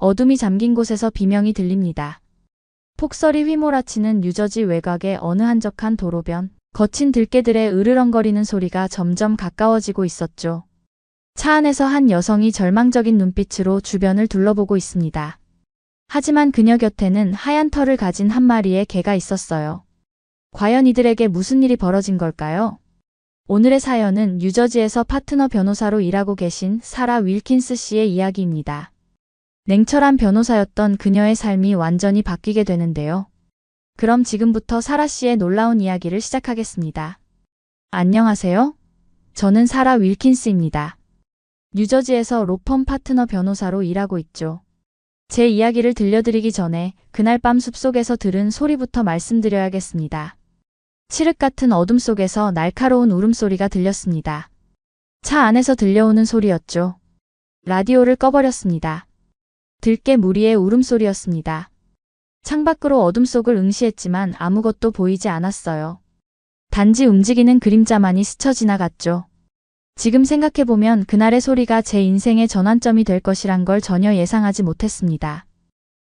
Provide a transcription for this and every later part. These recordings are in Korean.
어둠이 잠긴 곳에서 비명이 들립니다. 폭설이 휘몰아치는 뉴저지 외곽의 어느 한적한 도로변, 거친 들개들의 으르렁거리는 소리가 점점 가까워지고 있었죠. 차 안에서 한 여성이 절망적인 눈빛으로 주변을 둘러보고 있습니다. 하지만 그녀 곁에는 하얀 털을 가진 한 마리의 개가 있었어요. 과연 이들에게 무슨 일이 벌어진 걸까요? 오늘의 사연은 뉴저지에서 파트너 변호사로 일하고 계신 사라 윌킨스 씨의 이야기입니다. 냉철한 변호사였던 그녀의 삶이 완전히 바뀌게 되는데요. 그럼 지금부터 사라 씨의 놀라운 이야기를 시작하겠습니다. 안녕하세요. 저는 사라 윌킨스입니다. 뉴저지에서 로펌 파트너 변호사로 일하고 있죠. 제 이야기를 들려드리기 전에 그날 밤 숲속에서 들은 소리부터 말씀드려야겠습니다. 칠흑 같은 어둠 속에서 날카로운 울음소리가 들렸습니다. 차 안에서 들려오는 소리였죠. 라디오를 꺼버렸습니다. 들깨 무리의 울음소리였습니다. 창밖으로 어둠 속을 응시했지만 아무것도 보이지 않았어요. 단지 움직이는 그림자만이 스쳐 지나갔죠. 지금 생각해보면 그날의 소리가 제 인생의 전환점이 될 것이란 걸 전혀 예상하지 못했습니다.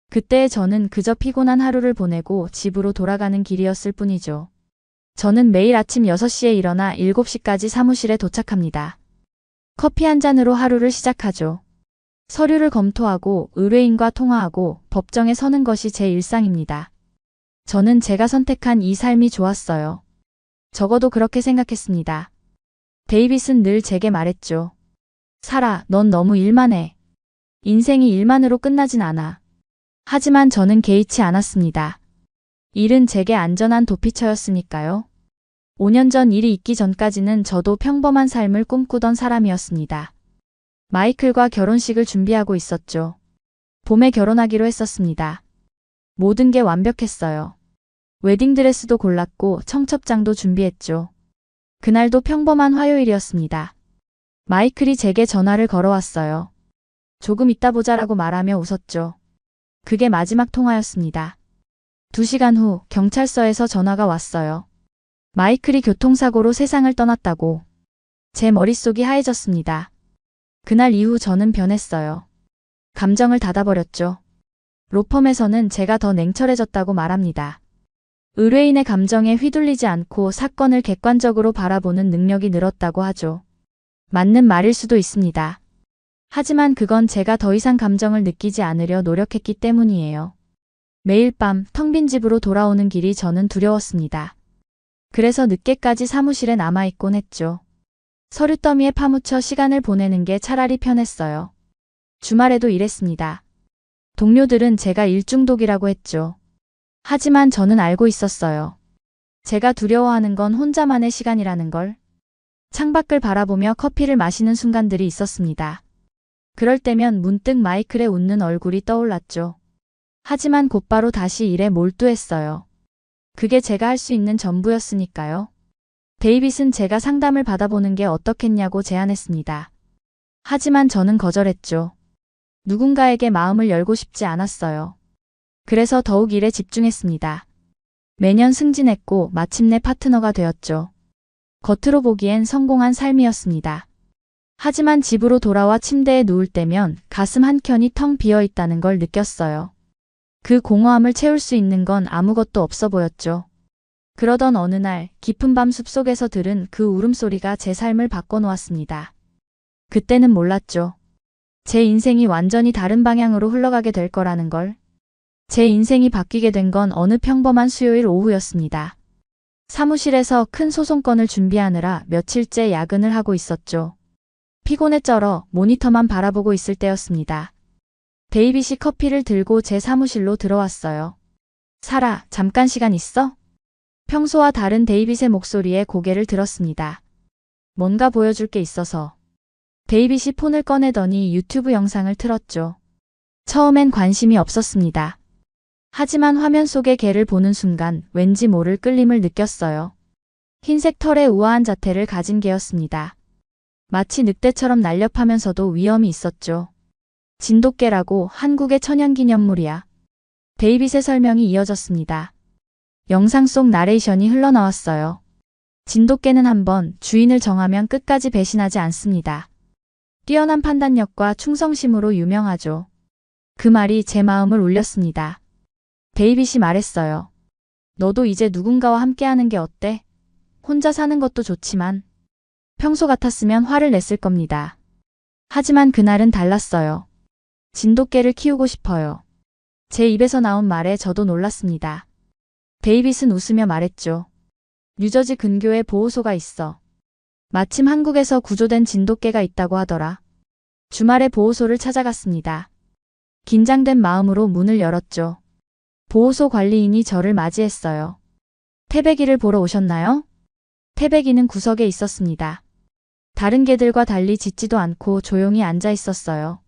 그때 저는 그저 피곤한 하루를 보내고 집으로 돌아가는 길이었을 뿐이죠. 저는 매일 아침 6시에 일어나 7시까지 사무실에 도착합니다. 커피 한 잔으로 하루를 시작하죠. 서류를 검토하고 의뢰인과 통화하고 법정에 서는 것이 제 일상입니다. 저는 제가 선택한 이 삶이 좋았어요. 적어도 그렇게 생각했습니다. 데이빗은 늘 제게 말했죠. 사라, 넌 너무 일만 해. 인생이 일만으로 끝나진 않아. 하지만 저는 개의치 않았습니다. 일은 제게 안전한 도피처였으니까요. 5년 전 일이 있기 전까지는 저도 평범한 삶을 꿈꾸던 사람이었습니다. 마이클과 결혼식을 준비하고 있었죠. 봄에 결혼하기로 했었습니다. 모든 게 완벽했어요. 웨딩드레스도 골랐고 청첩장도 준비했죠. 그날도 평범한 화요일이었습니다. 마이클이 제게 전화를 걸어왔어요. 조금 이따 보자라고 말하며 웃었죠. 그게 마지막 통화였습니다. 두 시간 후 경찰서에서 전화가 왔어요. 마이클이 교통사고로 세상을 떠났다고. 제 머릿속이 하얘졌습니다. 그날 이후 저는 변했어요. 감정을 닫아버렸죠. 로펌에서는 제가 더 냉철해졌다고 말합니다. 의뢰인의 감정에 휘둘리지 않고 사건을 객관적으로 바라보는 능력이 늘었다고 하죠. 맞는 말일 수도 있습니다. 하지만 그건 제가 더 이상 감정을 느끼지 않으려 노력했기 때문이에요. 매일 밤 텅 빈 집으로 돌아오는 길이 저는 두려웠습니다. 그래서 늦게까지 사무실에 남아있곤 했죠. 서류 더미에 파묻혀 시간을 보내는 게 차라리 편했어요. 주말에도 일했습니다. 동료들은 제가 일중독이라고 했죠. 하지만 저는 알고 있었어요. 제가 두려워하는 건 혼자만의 시간이라는 걸. 창밖을 바라보며 커피를 마시는 순간들이 있었습니다. 그럴 때면 문득 마이클의 웃는 얼굴이 떠올랐죠. 하지만 곧바로 다시 일에 몰두했어요. 그게 제가 할 수 있는 전부였으니까요. 데이빗은 제가 상담을 받아보는 게 어떻겠냐고 제안했습니다. 하지만 저는 거절했죠. 누군가에게 마음을 열고 싶지 않았어요. 그래서 더욱 일에 집중했습니다. 매년 승진했고 마침내 파트너가 되었죠. 겉으로 보기엔 성공한 삶이었습니다. 하지만 집으로 돌아와 침대에 누울 때면 가슴 한켠이 텅 비어 있다는 걸 느꼈어요. 그 공허함을 채울 수 있는 건 아무것도 없어 보였죠. 그러던 어느 날 깊은 밤 숲속에서 들은 그 울음소리가 제 삶을 바꿔놓았습니다. 그때는 몰랐죠. 제 인생이 완전히 다른 방향으로 흘러가게 될 거라는 걸. 제 인생이 바뀌게 된 건 어느 평범한 수요일 오후였습니다. 사무실에서 큰 소송건을 준비하느라 며칠째 야근을 하고 있었죠. 피곤에 쩔어 모니터만 바라보고 있을 때였습니다. 데이빗이 커피를 들고 제 사무실로 들어왔어요. 사라, 잠깐 시간 있어? 평소와 다른 데이빗의 목소리에 고개를 들었습니다. 뭔가 보여줄 게 있어서. 데이빗이 폰을 꺼내더니 유튜브 영상을 틀었죠. 처음엔 관심이 없었습니다. 하지만 화면 속의 개를 보는 순간 왠지 모를 끌림을 느꼈어요. 흰색 털의 우아한 자태를 가진 개였습니다. 마치 늑대처럼 날렵하면서도 위험이 있었죠. 진돗개라고 한국의 천연기념물이야. 데이빗의 설명이 이어졌습니다. 영상 속 나레이션이 흘러나왔어요. 진돗개는 한번 주인을 정하면 끝까지 배신하지 않습니다. 뛰어난 판단력과 충성심으로 유명하죠. 그 말이 제 마음을 울렸습니다. 데이빗이 말했어요. 너도 이제 누군가와 함께하는 게 어때? 혼자 사는 것도 좋지만 평소 같았으면 화를 냈을 겁니다. 하지만 그날은 달랐어요. 진돗개를 키우고 싶어요. 제 입에서 나온 말에 저도 놀랐습니다. 데이빗은 웃으며 말했죠. 뉴저지 근교에 보호소가 있어. 마침 한국에서 구조된 진돗개가 있다고 하더라. 주말에 보호소를 찾아갔습니다. 긴장된 마음으로 문을 열었죠. 보호소 관리인이 저를 맞이했어요. 태백이를 보러 오셨나요? 태백이는 구석에 있었습니다. 다른 개들과 달리 짖지도 않고 조용히 앉아 있었어요.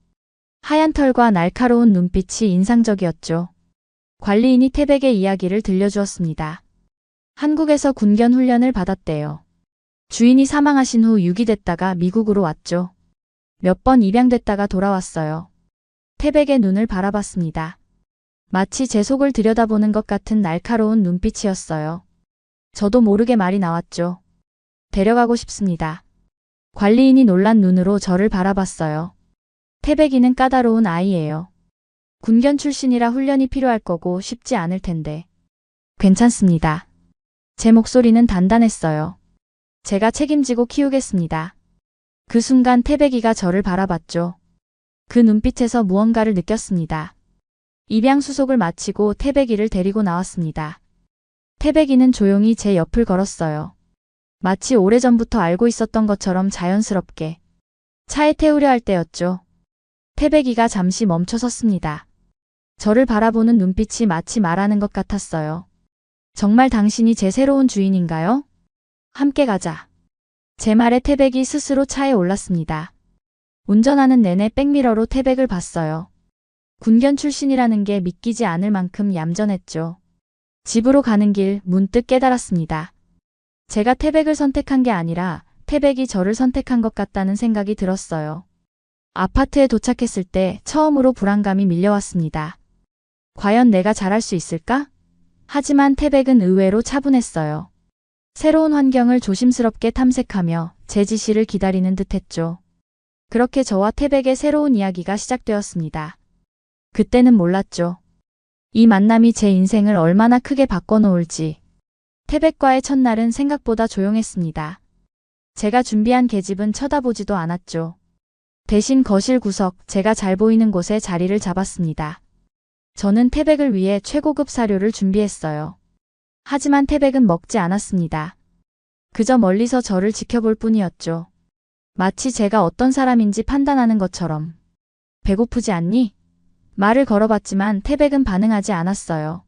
하얀 털과 날카로운 눈빛이 인상적이었죠. 관리인이 태백의 이야기를 들려주었습니다. 한국에서 군견 훈련을 받았대요. 주인이 사망하신 후 유기됐다가 미국으로 왔죠. 몇 번 입양됐다가 돌아왔어요. 태백의 눈을 바라봤습니다. 마치 제 속을 들여다보는 것 같은 날카로운 눈빛이었어요. 저도 모르게 말이 나왔죠. 데려가고 싶습니다. 관리인이 놀란 눈으로 저를 바라봤어요. 태백이는 까다로운 아이예요. 군견 출신이라 훈련이 필요할 거고 쉽지 않을 텐데. 괜찮습니다. 제 목소리는 단단했어요. 제가 책임지고 키우겠습니다. 그 순간 태백이가 저를 바라봤죠. 그 눈빛에서 무언가를 느꼈습니다. 입양 수속을 마치고 태백이를 데리고 나왔습니다. 태백이는 조용히 제 옆을 걸었어요. 마치 오래전부터 알고 있었던 것처럼 자연스럽게. 차에 태우려 할 때였죠. 태백이가 잠시 멈춰 섰습니다. 저를 바라보는 눈빛이 마치 말하는 것 같았어요. 정말 당신이 제 새로운 주인인가요? 함께 가자. 제 말에 태백이 스스로 차에 올랐습니다. 운전하는 내내 백미러로 태백을 봤어요. 군견 출신이라는 게 믿기지 않을 만큼 얌전했죠. 집으로 가는 길 문득 깨달았습니다. 제가 태백을 선택한 게 아니라 태백이 저를 선택한 것 같다는 생각이 들었어요. 아파트에 도착했을 때 처음으로 불안감이 밀려왔습니다. 과연 내가 잘할 수 있을까? 하지만 태백은 의외로 차분했어요. 새로운 환경을 조심스럽게 탐색하며 제 지시를 기다리는 듯 했죠. 그렇게 저와 태백의 새로운 이야기가 시작되었습니다. 그때는 몰랐죠. 이 만남이 제 인생을 얼마나 크게 바꿔놓을지. 태백과의 첫날은 생각보다 조용했습니다. 제가 준비한 계집은 쳐다보지도 않았죠. 대신 거실 구석, 제가 잘 보이는 곳에 자리를 잡았습니다. 저는 태백을 위해 최고급 사료를 준비했어요. 하지만 태백은 먹지 않았습니다. 그저 멀리서 저를 지켜볼 뿐이었죠. 마치 제가 어떤 사람인지 판단하는 것처럼. 배고프지 않니? 말을 걸어봤지만 태백은 반응하지 않았어요.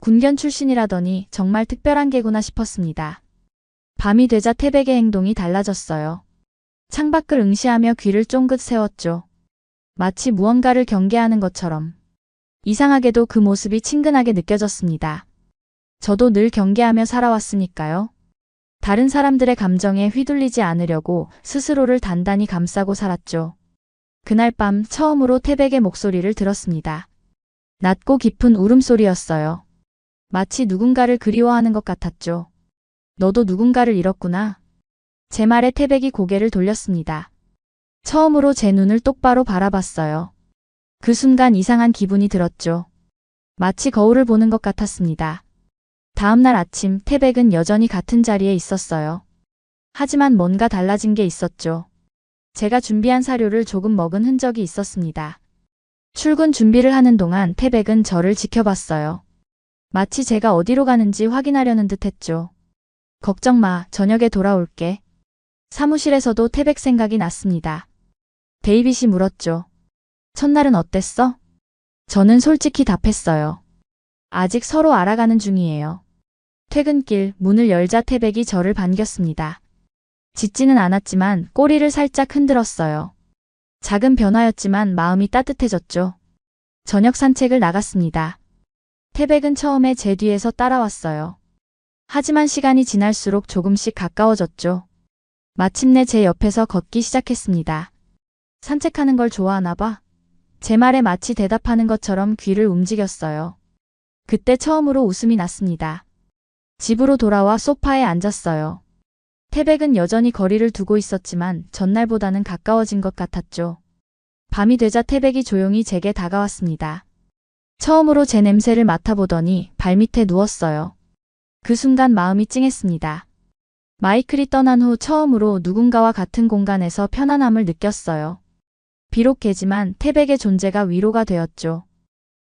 군견 출신이라더니 정말 특별한 개구나 싶었습니다. 밤이 되자 태백의 행동이 달라졌어요. 창밖을 응시하며 귀를 쫑긋 세웠죠. 마치 무언가를 경계하는 것처럼. 이상하게도 그 모습이 친근하게 느껴졌습니다. 저도 늘 경계하며 살아왔으니까요. 다른 사람들의 감정에 휘둘리지 않으려고 스스로를 단단히 감싸고 살았죠. 그날 밤 처음으로 태백의 목소리를 들었습니다. 낮고 깊은 울음소리였어요. 마치 누군가를 그리워하는 것 같았죠. 너도 누군가를 잃었구나. 제 말에 태백이 고개를 돌렸습니다. 처음으로 제 눈을 똑바로 바라봤어요. 그 순간 이상한 기분이 들었죠. 마치 거울을 보는 것 같았습니다. 다음날 아침 태백은 여전히 같은 자리에 있었어요. 하지만 뭔가 달라진 게 있었죠. 제가 준비한 사료를 조금 먹은 흔적이 있었습니다. 출근 준비를 하는 동안 태백은 저를 지켜봤어요. 마치 제가 어디로 가는지 확인하려는 듯 했죠. 걱정 마, 저녁에 돌아올게. 사무실에서도 태백 생각이 났습니다. 데이빗이 물었죠. 첫날은 어땠어? 저는 솔직히 답했어요. 아직 서로 알아가는 중이에요. 퇴근길 문을 열자 태백이 저를 반겼습니다. 짖지는 않았지만 꼬리를 살짝 흔들었어요. 작은 변화였지만 마음이 따뜻해졌죠. 저녁 산책을 나갔습니다. 태백은 처음에 제 뒤에서 따라왔어요. 하지만 시간이 지날수록 조금씩 가까워졌죠. 마침내 제 옆에서 걷기 시작했습니다. 산책하는 걸 좋아하나 봐. 제 말에 마치 대답하는 것처럼 귀를 움직였어요. 그때 처음으로 웃음이 났습니다. 집으로 돌아와 소파에 앉았어요. 태백은 여전히 거리를 두고 있었지만 전날보다는 가까워진 것 같았죠. 밤이 되자 태백이 조용히 제게 다가왔습니다. 처음으로 제 냄새를 맡아보더니 발밑에 누웠어요. 그 순간 마음이 찡했습니다. 마이클이 떠난 후 처음으로 누군가와 같은 공간에서 편안함을 느꼈어요. 비록 개지만 태백의 존재가 위로가 되었죠.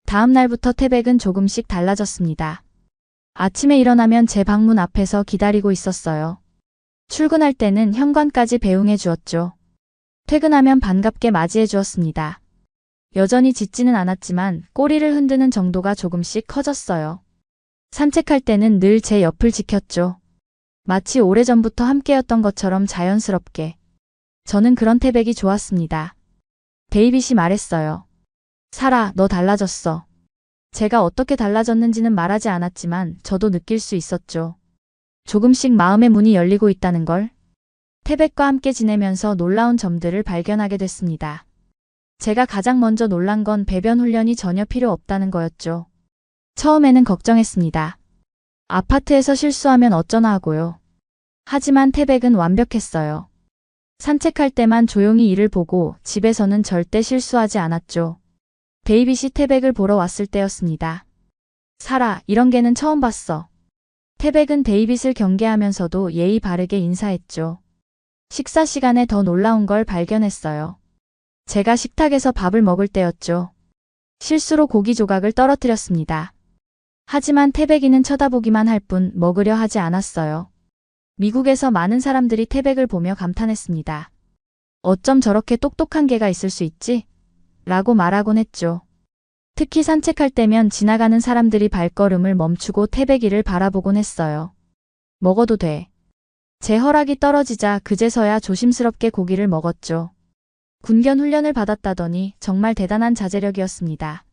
다음 날부터 태백은 조금씩 달라졌습니다. 아침에 일어나면 제 방문 앞에서 기다리고 있었어요. 출근할 때는 현관까지 배웅해 주었죠. 퇴근하면 반갑게 맞이해 주었습니다. 여전히 짖지는 않았지만 꼬리를 흔드는 정도가 조금씩 커졌어요. 산책할 때는 늘 제 옆을 지켰죠. 마치 오래전부터 함께였던 것처럼 자연스럽게. 저는 그런 태백이 좋았습니다. 데이빗이 말했어요. 사라, 너 달라졌어. 제가 어떻게 달라졌는지는 말하지 않았지만 저도 느낄 수 있었죠. 조금씩 마음의 문이 열리고 있다는 걸. 태백과 함께 지내면서 놀라운 점들을 발견하게 됐습니다. 제가 가장 먼저 놀란 건 배변 훈련이 전혀 필요 없다는 거였죠. 처음에는 걱정했습니다. 아파트에서 실수하면 어쩌나 하고요. 하지만 태백은 완벽했어요. 산책할 때만 조용히 일을 보고 집에서는 절대 실수하지 않았죠. 데이빗이 태백을 보러 왔을 때였습니다. 사라, 이런 개는 처음 봤어. 태백은 데이빗을 경계하면서도 예의 바르게 인사했죠. 식사 시간에 더 놀라운 걸 발견했어요. 제가 식탁에서 밥을 먹을 때였죠. 실수로 고기 조각을 떨어뜨렸습니다. 하지만 태백이는 쳐다보기만 할 뿐 먹으려 하지 않았어요. 미국에서 많은 사람들이 태백을 보며 감탄했습니다. 어쩜 저렇게 똑똑한 개가 있을 수 있지? 라고 말하곤 했죠. 특히 산책할 때면 지나가는 사람들이 발걸음을 멈추고 태백이를 바라보곤 했어요. 먹어도 돼. 제 허락이 떨어지자 그제서야 조심스럽게 고기를 먹었죠. 군견 훈련을 받았다더니 정말 대단한 자제력이었습니다.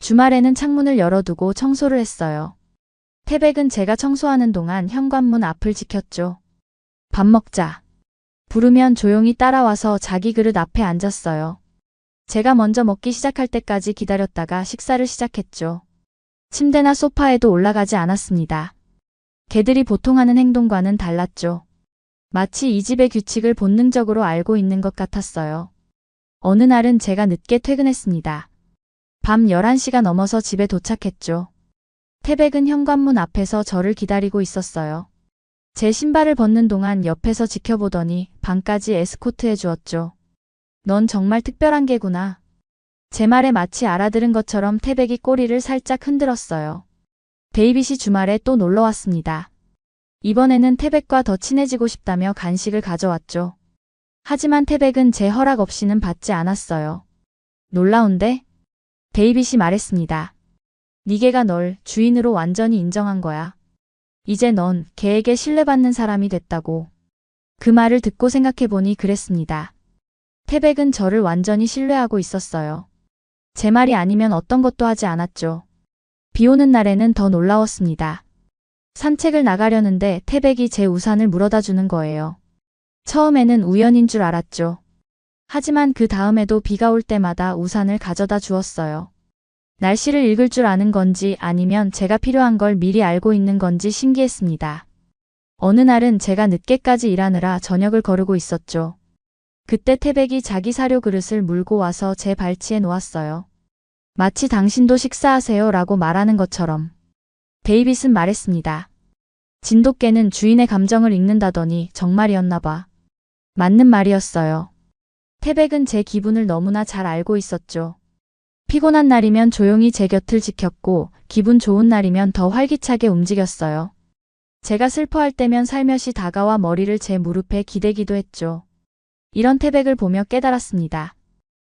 주말에는 창문을 열어두고 청소를 했어요. 태백은 제가 청소하는 동안 현관문 앞을 지켰죠. 밥 먹자. 부르면 조용히 따라와서 자기 그릇 앞에 앉았어요. 제가 먼저 먹기 시작할 때까지 기다렸다가 식사를 시작했죠. 침대나 소파에도 올라가지 않았습니다. 개들이 보통 하는 행동과는 달랐죠. 마치 이 집의 규칙을 본능적으로 알고 있는 것 같았어요. 어느 날은 제가 늦게 퇴근했습니다. 밤 11시가 넘어서 집에 도착했죠. 태백은 현관문 앞에서 저를 기다리고 있었어요. 제 신발을 벗는 동안 옆에서 지켜보더니 방까지 에스코트해 주었죠. 넌 정말 특별한 개구나. 제 말에 마치 알아들은 것처럼 태백이 꼬리를 살짝 흔들었어요. 데이빗이 주말에 또 놀러 왔습니다. 이번에는 태백과 더 친해지고 싶다며 간식을 가져왔죠. 하지만 태백은 제 허락 없이는 받지 않았어요. 놀라운데? 데이빗이 말했습니다. 니개가 널 주인으로 완전히 인정한 거야. 이제 넌 개에게 신뢰받는 사람이 됐다고. 그 말을 듣고 생각해보니 그랬습니다. 태백은 저를 완전히 신뢰하고 있었어요. 제 말이 아니면 어떤 것도 하지 않았죠. 비 오는 날에는 더 놀라웠습니다. 산책을 나가려는데 태백이 제 우산을 물어다 주는 거예요. 처음에는 우연인 줄 알았죠. 하지만 그 다음에도 비가 올 때마다 우산을 가져다 주었어요. 날씨를 읽을 줄 아는 건지 아니면 제가 필요한 걸 미리 알고 있는 건지 신기했습니다. 어느 날은 제가 늦게까지 일하느라 저녁을 거르고 있었죠. 그때 태백이 자기 사료 그릇을 물고 와서 제 발치에 놓았어요. 마치 당신도 식사하세요 라고 말하는 것처럼. 데이빗은 말했습니다. 진돗개는 주인의 감정을 읽는다더니 정말이었나 봐. 맞는 말이었어요. 태백은 제 기분을 너무나 잘 알고 있었죠. 피곤한 날이면 조용히 제 곁을 지켰고 기분 좋은 날이면 더 활기차게 움직였어요. 제가 슬퍼할 때면 살며시 다가와 머리를 제 무릎에 기대기도 했죠. 이런 태백을 보며 깨달았습니다.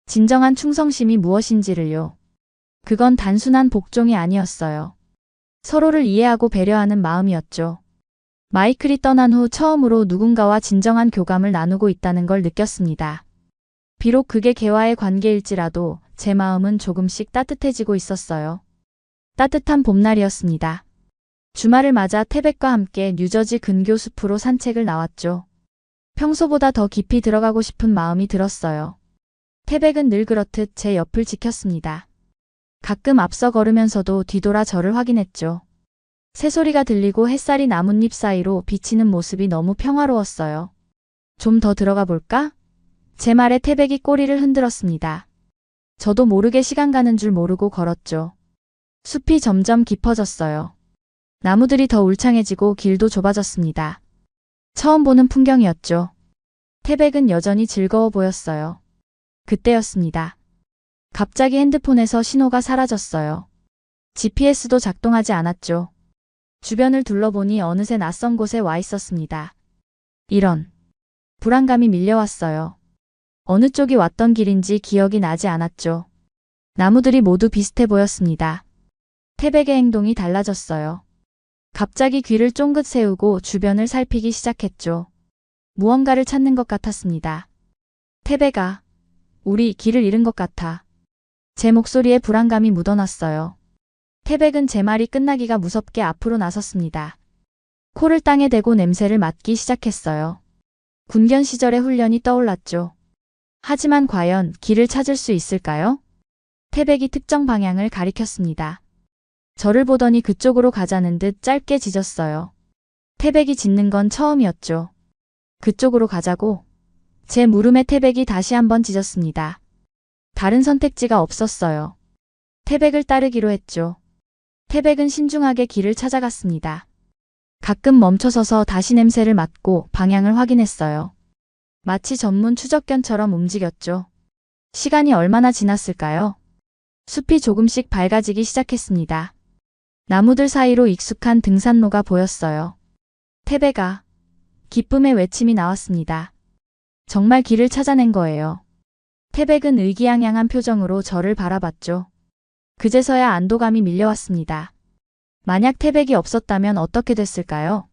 진정한 충성심이 무엇인지를요. 그건 단순한 복종이 아니었어요. 서로를 이해하고 배려하는 마음이었죠. 마이클이 떠난 후 처음으로 누군가와 진정한 교감을 나누고 있다는 걸 느꼈습니다. 비록 그게 개와의 관계일지라도 제 마음은 조금씩 따뜻해지고 있었어요. 따뜻한 봄날이었습니다. 주말을 맞아 태백과 함께 뉴저지 근교 숲으로 산책을 나왔죠. 평소보다 더 깊이 들어가고 싶은 마음이 들었어요. 태백은 늘 그렇듯 제 옆을 지켰습니다. 가끔 앞서 걸으면서도 뒤돌아 저를 확인했죠. 새소리가 들리고 햇살이 나뭇잎 사이로 비치는 모습이 너무 평화로웠어요. 좀 더 들어가 볼까? 제 말에 태백이 꼬리를 흔들었습니다. 저도 모르게 시간 가는 줄 모르고 걸었죠. 숲이 점점 깊어졌어요. 나무들이 더 울창해지고 길도 좁아졌습니다. 처음 보는 풍경이었죠. 태백은 여전히 즐거워 보였어요. 그때였습니다. 갑자기 핸드폰에서 신호가 사라졌어요. GPS도 작동하지 않았죠. 주변을 둘러보니 어느새 낯선 곳에 와 있었습니다. 이런. 불안감이 밀려왔어요. 어느 쪽이 왔던 길인지 기억이 나지 않았죠. 나무들이 모두 비슷해 보였습니다. 태백의 행동이 달라졌어요. 갑자기 귀를 쫑긋 세우고 주변을 살피기 시작했죠. 무언가를 찾는 것 같았습니다. 태백아, 우리 길을 잃은 것 같아. 제 목소리에 불안감이 묻어났어요. 태백은 제 말이 끝나기가 무섭게 앞으로 나섰습니다. 코를 땅에 대고 냄새를 맡기 시작했어요. 군견 시절의 훈련이 떠올랐죠. 하지만 과연 길을 찾을 수 있을까요? 태백이 특정 방향을 가리켰습니다. 저를 보더니 그쪽으로 가자는 듯 짧게 짖었어요. 태백이 짖는 건 처음이었죠. 그쪽으로 가자고. 제 물음에 태백이 다시 한번 짖었습니다. 다른 선택지가 없었어요. 태백을 따르기로 했죠. 태백은 신중하게 길을 찾아갔습니다. 가끔 멈춰서서 다시 냄새를 맡고 방향을 확인했어요. 마치 전문 추적견처럼 움직였죠. 시간이 얼마나 지났을까요? 숲이 조금씩 밝아지기 시작했습니다. 나무들 사이로 익숙한 등산로가 보였어요. 태배가 기쁨의 외침이 나왔습니다. 정말 길을 찾아낸 거예요. 태백은 의기양양한 표정으로 저를 바라봤죠. 그제서야 안도감이 밀려왔습니다. 만약 태백이 없었다면 어떻게 됐을까요?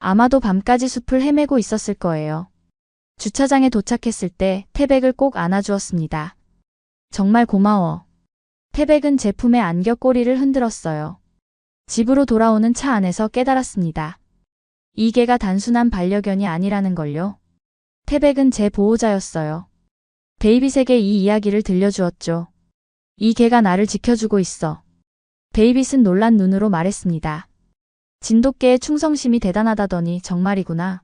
아마도 밤까지 숲을 헤매고 있었을 거예요. 주차장에 도착했을 때 태백을 꼭 안아주었습니다. 정말 고마워. 태백은 제 품에 안겨 꼬리를 흔들었어요. 집으로 돌아오는 차 안에서 깨달았습니다. 이 개가 단순한 반려견이 아니라는 걸요. 태백은 제 보호자였어요. 데이빗에게 이 이야기를 들려주었죠. 이 개가 나를 지켜주고 있어. 데이빗은 놀란 눈으로 말했습니다. 진돗개의 충성심이 대단하다더니 정말이구나.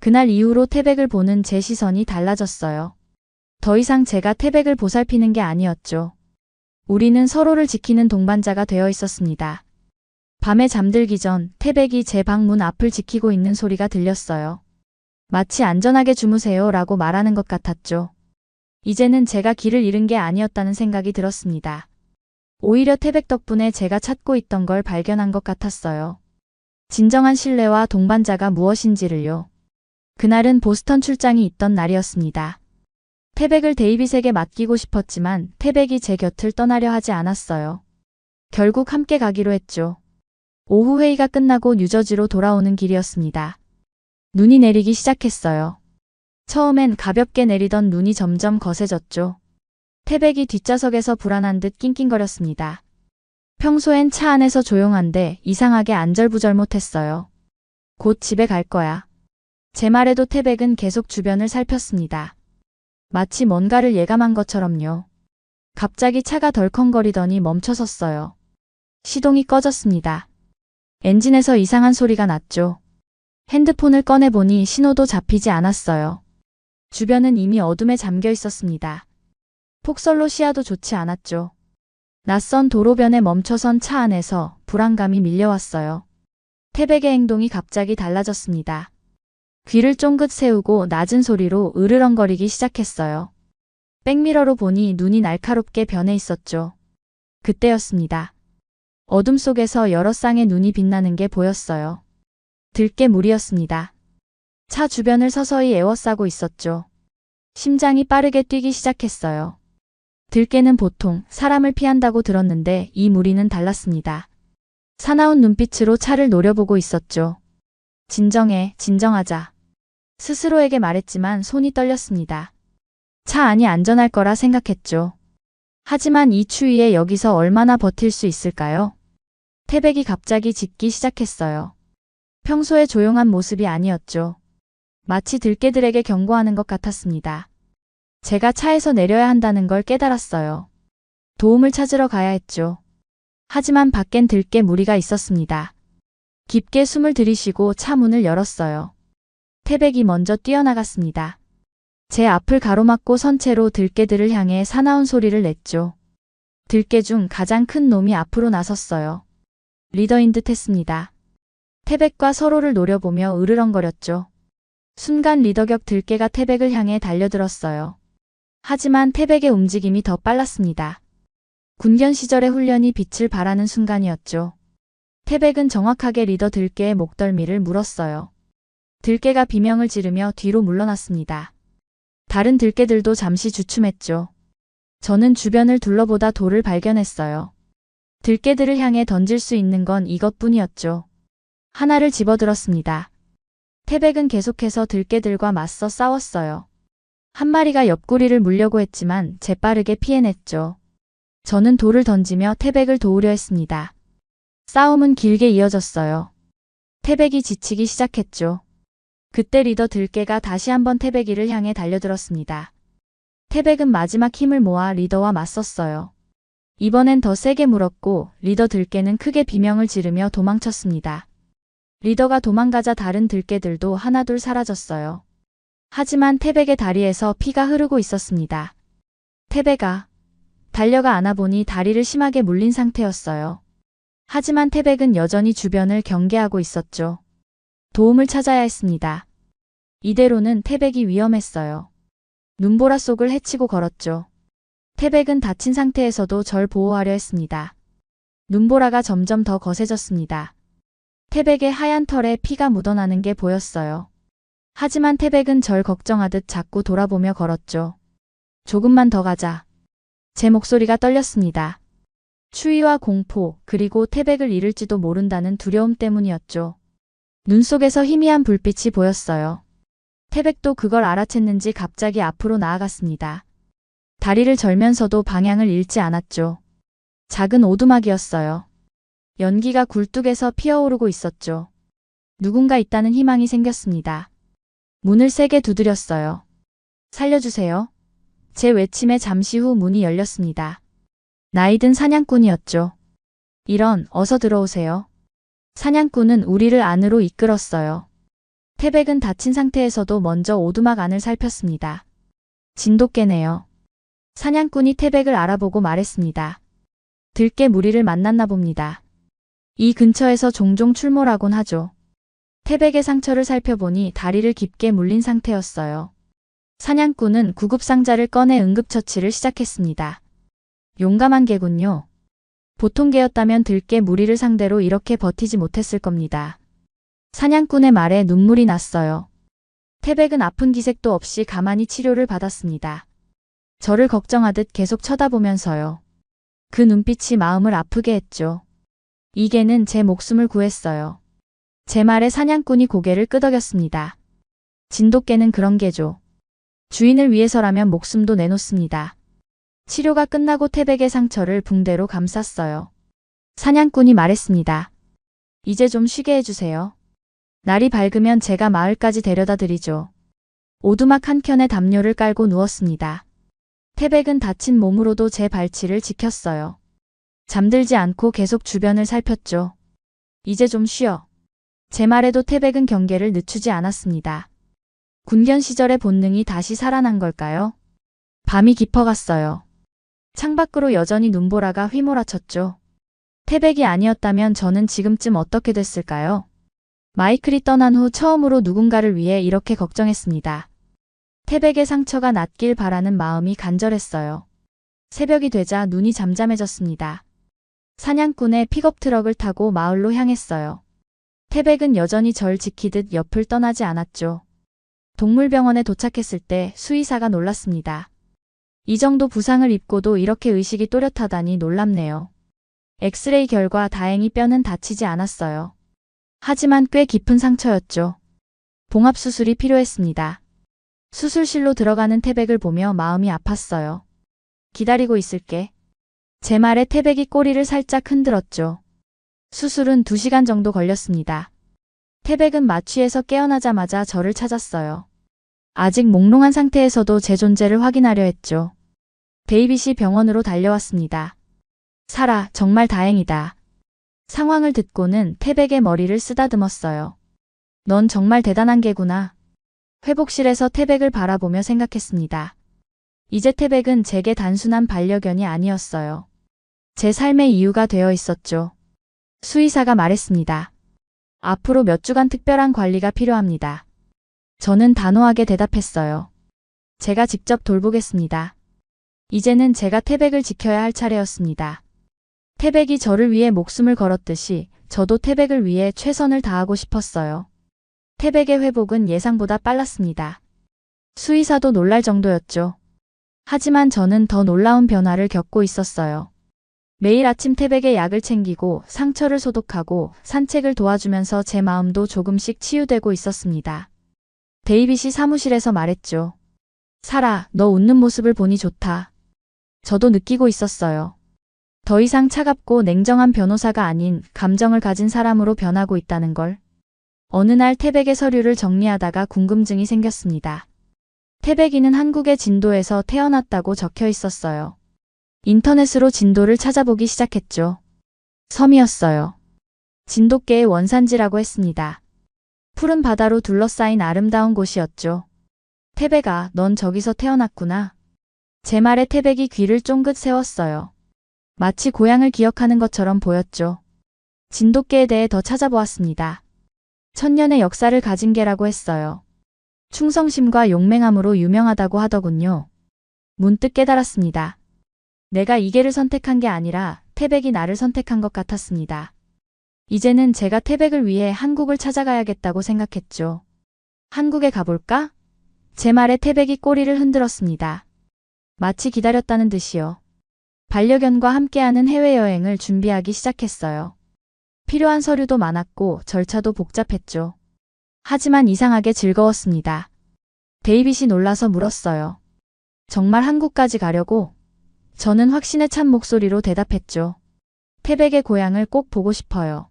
그날 이후로 태백을 보는 제 시선이 달라졌어요. 더 이상 제가 태백을 보살피는 게 아니었죠. 우리는 서로를 지키는 동반자가 되어 있었습니다. 밤에 잠들기 전 태백이 제 방 문 앞을 지키고 있는 소리가 들렸어요. 마치 안전하게 주무세요 라고 말하는 것 같았죠. 이제는 제가 길을 잃은 게 아니었다는 생각이 들었습니다. 오히려 태백 덕분에 제가 찾고 있던 걸 발견한 것 같았어요. 진정한 신뢰와 동반자가 무엇인지를요. 그날은 보스턴 출장이 있던 날이었습니다. 태백을 데이빗에게 맡기고 싶었지만 태백이 제 곁을 떠나려 하지 않았어요. 결국 함께 가기로 했죠. 오후 회의가 끝나고 뉴저지로 돌아오는 길이었습니다. 눈이 내리기 시작했어요. 처음엔 가볍게 내리던 눈이 점점 거세졌죠. 태백이 뒷좌석에서 불안한 듯 낑낑거렸습니다. 평소엔 차 안에서 조용한데 이상하게 안절부절 못했어요. 곧 집에 갈 거야. 제 말에도 태백은 계속 주변을 살폈습니다. 마치 뭔가를 예감한 것처럼요. 갑자기 차가 덜컹거리더니 멈춰섰어요. 시동이 꺼졌습니다. 엔진에서 이상한 소리가 났죠. 핸드폰을 꺼내보니 신호도 잡히지 않았어요. 주변은 이미 어둠에 잠겨 있었습니다. 폭설로 시야도 좋지 않았죠. 낯선 도로변에 멈춰선 차 안에서 불안감이 밀려왔어요. 태백의 행동이 갑자기 달라졌습니다. 귀를 쫑긋 세우고 낮은 소리로 으르렁거리기 시작했어요. 백미러로 보니 눈이 날카롭게 변해 있었죠. 그때였습니다. 어둠 속에서 여러 쌍의 눈이 빛나는 게 보였어요. 들깨 물이었습니다. 차 주변을 서서히 에워싸고 있었죠. 심장이 빠르게 뛰기 시작했어요. 들깨는 보통 사람을 피한다고 들었는데 이 무리는 달랐습니다. 사나운 눈빛으로 차를 노려보고 있었죠. 진정해, 진정하자. 스스로에게 말했지만 손이 떨렸습니다. 차 안이 안전할 거라 생각했죠. 하지만 이 추위에 여기서 얼마나 버틸 수 있을까요? 태백이 갑자기 짖기 시작했어요. 평소에 조용한 모습이 아니었죠. 마치 들깨들에게 경고하는 것 같았습니다. 제가 차에서 내려야 한다는 걸 깨달았어요. 도움을 찾으러 가야 했죠. 하지만 밖엔 들깨 무리가 있었습니다. 깊게 숨을 들이쉬고 차 문을 열었어요. 태백이 먼저 뛰어나갔습니다. 제 앞을 가로막고 선체로 들깨들을 향해 사나운 소리를 냈죠. 들깨 중 가장 큰 놈이 앞으로 나섰어요. 리더인 듯 했습니다. 태백과 서로를 노려보며 으르렁거렸죠. 순간 리더 격 들깨가 태백을 향해 달려들었어요. 하지만 태백의 움직임이 더 빨랐습니다. 군견 시절의 훈련이 빛을 발하는 순간이었죠. 태백은 정확하게 리더 들깨의 목덜미를 물었어요. 들깨가 비명을 지르며 뒤로 물러났습니다. 다른 들깨들도 잠시 주춤했죠. 저는 주변을 둘러보다 돌을 발견했어요. 들깨들을 향해 던질 수 있는 건 이것뿐이었죠. 하나를 집어들었습니다. 태백은 계속해서 들깨들과 맞서 싸웠어요. 한 마리가 옆구리를 물려고 했지만 재빠르게 피해냈죠. 저는 돌을 던지며 태백을 도우려 했습니다. 싸움은 길게 이어졌어요. 태백이 지치기 시작했죠. 그때 리더 들깨가 다시 한번 태백이를 향해 달려들었습니다. 태백은 마지막 힘을 모아 리더와 맞섰어요. 이번엔 더 세게 물었고 리더 들깨는 크게 비명을 지르며 도망쳤습니다. 리더가 도망가자 다른 들깨들도 하나둘 사라졌어요. 하지만 태백의 다리에서 피가 흐르고 있었습니다. 태백아. 달려가 안아보니 다리를 심하게 물린 상태였어요. 하지만 태백은 여전히 주변을 경계하고 있었죠. 도움을 찾아야 했습니다. 이대로는 태백이 위험했어요. 눈보라 속을 헤치고 걸었죠. 태백은 다친 상태에서도 절 보호하려 했습니다. 눈보라가 점점 더 거세졌습니다. 태백의 하얀 털에 피가 묻어나는 게 보였어요. 하지만 태백은 절 걱정하듯 자꾸 돌아보며 걸었죠. 조금만 더 가자. 제 목소리가 떨렸습니다. 추위와 공포, 그리고 태백을 잃을지도 모른다는 두려움 때문이었죠. 눈 속에서 희미한 불빛이 보였어요. 태백도 그걸 알아챘는지 갑자기 앞으로 나아갔습니다. 다리를 절면서도 방향을 잃지 않았죠. 작은 오두막이었어요. 연기가 굴뚝에서 피어오르고 있었죠. 누군가 있다는 희망이 생겼습니다. 문을 세게 두드렸어요. 살려주세요. 제 외침에 잠시 후 문이 열렸습니다. 나이든 사냥꾼이었죠. 이런, 어서 들어오세요. 사냥꾼은 우리를 안으로 이끌었어요. 태백은 다친 상태에서도 먼저 오두막 안을 살폈습니다. 진돗개네요. 사냥꾼이 태백을 알아보고 말했습니다. 들깨 무리를 만났나 봅니다. 이 근처에서 종종 출몰하곤 하죠. 태백의 상처를 살펴보니 다리를 깊게 물린 상태였어요. 사냥꾼은 구급상자를 꺼내 응급처치를 시작했습니다. 용감한 개군요. 보통 개였다면 들깨 무리를 상대로 이렇게 버티지 못했을 겁니다. 사냥꾼의 말에 눈물이 났어요. 태백은 아픈 기색도 없이 가만히 치료를 받았습니다. 저를 걱정하듯 계속 쳐다보면서요. 그 눈빛이 마음을 아프게 했죠. 이 개는 제 목숨을 구했어요. 제 말에 사냥꾼이 고개를 끄덕였습니다. 진돗개는 그런 개죠. 주인을 위해서라면 목숨도 내놓습니다. 치료가 끝나고 태백의 상처를 붕대로 감쌌어요. 사냥꾼이 말했습니다. 이제 좀 쉬게 해주세요. 날이 밝으면 제가 마을까지 데려다 드리죠. 오두막 한켠에 담요를 깔고 누웠습니다. 태백은 다친 몸으로도 제 발치를 지켰어요. 잠들지 않고 계속 주변을 살폈죠. 이제 좀 쉬어. 제 말에도 태백은 경계를 늦추지 않았습니다. 군견 시절의 본능이 다시 살아난 걸까요? 밤이 깊어갔어요. 창밖으로 여전히 눈보라가 휘몰아쳤죠. 태백이 아니었다면 저는 지금쯤 어떻게 됐을까요? 마이클이 떠난 후 처음으로 누군가를 위해 이렇게 걱정했습니다. 태백의 상처가 낫길 바라는 마음이 간절했어요. 새벽이 되자 눈이 잠잠해졌습니다. 사냥꾼의 픽업 트럭을 타고 마을로 향했어요. 태백은 여전히 절 지키듯 옆을 떠나지 않았죠. 동물병원에 도착했을 때 수의사가 놀랐습니다. 이 정도 부상을 입고도 이렇게 의식이 또렷하다니 놀랍네요. 엑스레이 결과 다행히 뼈는 다치지 않았어요. 하지만 꽤 깊은 상처였죠. 봉합수술이 필요했습니다. 수술실로 들어가는 태백을 보며 마음이 아팠어요. 기다리고 있을게. 제 말에 태백이 꼬리를 살짝 흔들었죠. 수술은 2시간 정도 걸렸습니다. 태백은 마취에서 깨어나자마자 저를 찾았어요. 아직 몽롱한 상태에서도 제 존재를 확인하려 했죠. 데이빗이 병원으로 달려왔습니다. 살아, 정말 다행이다. 상황을 듣고는 태백의 머리를 쓰다듬었어요. 넌 정말 대단한 개구나. 회복실에서 태백을 바라보며 생각했습니다. 이제 태백은 제게 단순한 반려견이 아니었어요. 제 삶의 이유가 되어 있었죠. 수의사가 말했습니다. 앞으로 몇 주간 특별한 관리가 필요합니다. 저는 단호하게 대답했어요. 제가 직접 돌보겠습니다. 이제는 제가 태백을 지켜야 할 차례였습니다. 태백이 저를 위해 목숨을 걸었듯이 저도 태백을 위해 최선을 다하고 싶었어요. 태백의 회복은 예상보다 빨랐습니다. 수의사도 놀랄 정도였죠. 하지만 저는 더 놀라운 변화를 겪고 있었어요. 매일 아침 태백의 약을 챙기고 상처를 소독하고 산책을 도와주면서 제 마음도 조금씩 치유되고 있었습니다. 데이빗이 사무실에서 말했죠. 사라, 너 웃는 모습을 보니 좋다. 저도 느끼고 있었어요. 더 이상 차갑고 냉정한 변호사가 아닌 감정을 가진 사람으로 변하고 있다는 걸. 어느 날 태백의 서류를 정리하다가 궁금증이 생겼습니다. 태백이는 한국의 진도에서 태어났다고 적혀 있었어요. 인터넷으로 진도를 찾아보기 시작했죠. 섬이었어요. 진돗개의 원산지라고 했습니다. 푸른 바다로 둘러싸인 아름다운 곳이었죠. 태백아, 넌 저기서 태어났구나. 제 말에 태백이 귀를 쫑긋 세웠어요. 마치 고향을 기억하는 것처럼 보였죠. 진돗개에 대해 더 찾아보았습니다. 천년의 역사를 가진 개라고 했어요. 충성심과 용맹함으로 유명하다고 하더군요. 문득 깨달았습니다. 내가 이 개를 선택한 게 아니라 태백이 나를 선택한 것 같았습니다. 이제는 제가 태백을 위해 한국을 찾아가야겠다고 생각했죠. 한국에 가볼까? 제 말에 태백이 꼬리를 흔들었습니다. 마치 기다렸다는 듯이요. 반려견과 함께하는 해외여행을 준비하기 시작했어요. 필요한 서류도 많았고 절차도 복잡했죠. 하지만 이상하게 즐거웠습니다. 데이빗이 놀라서 물었어요. 정말 한국까지 가려고? 저는 확신에 찬 목소리로 대답했죠. 태백의 고향을 꼭 보고 싶어요.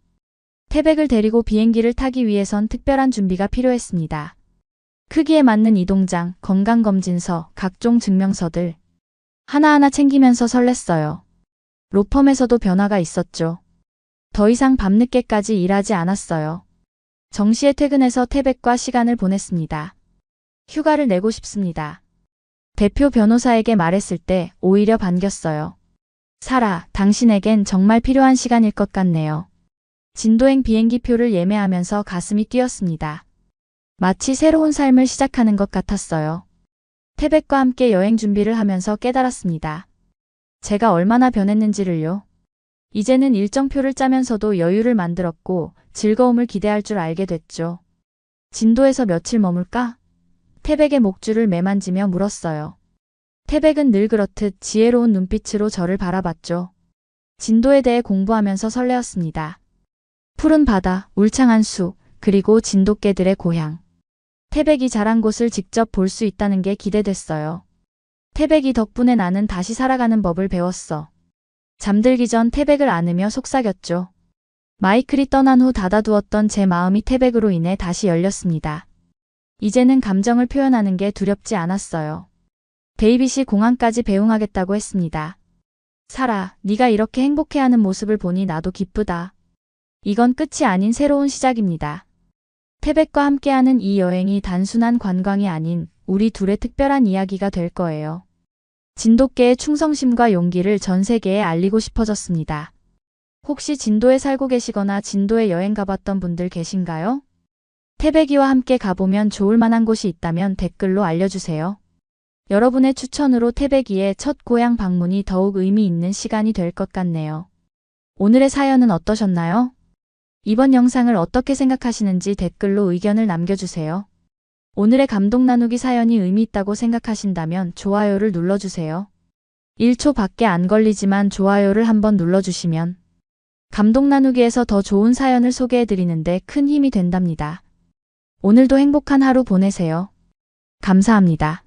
태백을 데리고 비행기를 타기 위해선 특별한 준비가 필요했습니다. 크기에 맞는 이동장, 건강검진서, 각종 증명서들. 하나하나 챙기면서 설렜어요. 로펌에서도 변화가 있었죠. 더 이상 밤늦게까지 일하지 않았어요. 정시에 퇴근해서 태백과 시간을 보냈습니다. 휴가를 내고 싶습니다. 대표 변호사에게 말했을 때 오히려 반겼어요. 사라, 당신에겐 정말 필요한 시간일 것 같네요. 진도행 비행기표를 예매하면서 가슴이 뛰었습니다. 마치 새로운 삶을 시작하는 것 같았어요. 태백과 함께 여행 준비를 하면서 깨달았습니다. 제가 얼마나 변했는지를요. 이제는 일정표를 짜면서도 여유를 만들었고 즐거움을 기대할 줄 알게 됐죠. 진도에서 며칠 머물까? 태백의 목줄을 매만지며 물었어요. 태백은 늘 그렇듯 지혜로운 눈빛으로 저를 바라봤죠. 진도에 대해 공부하면서 설레었습니다. 푸른 바다, 울창한 숲, 그리고 진돗개들의 고향. 태백이 자란 곳을 직접 볼 수 있다는 게 기대됐어요. 태백이 덕분에 나는 다시 살아가는 법을 배웠어. 잠들기 전 태백을 안으며 속삭였죠. 마이클이 떠난 후 닫아두었던 제 마음이 태백으로 인해 다시 열렸습니다. 이제는 감정을 표현하는 게 두렵지 않았어요. 데이빗이 공항까지 배웅하겠다고 했습니다. 사라, 네가 이렇게 행복해하는 모습을 보니 나도 기쁘다. 이건 끝이 아닌 새로운 시작입니다. 태백과 함께하는 이 여행이 단순한 관광이 아닌 우리 둘의 특별한 이야기가 될 거예요. 진돗개의 충성심과 용기를 전 세계에 알리고 싶어졌습니다. 혹시 진도에 살고 계시거나 진도에 여행 가봤던 분들 계신가요? 태백이와 함께 가보면 좋을 만한 곳이 있다면 댓글로 알려주세요. 여러분의 추천으로 태백이의 첫 고향 방문이 더욱 의미 있는 시간이 될 것 같네요. 오늘의 사연은 어떠셨나요? 이번 영상을 어떻게 생각하시는지 댓글로 의견을 남겨주세요. 오늘의 감동 나누기 사연이 의미 있다고 생각하신다면 좋아요를 눌러주세요. 1초 밖에 안 걸리지만 좋아요를 한번 눌러주시면 감동 나누기에서 더 좋은 사연을 소개해드리는데 큰 힘이 된답니다. 오늘도 행복한 하루 보내세요. 감사합니다.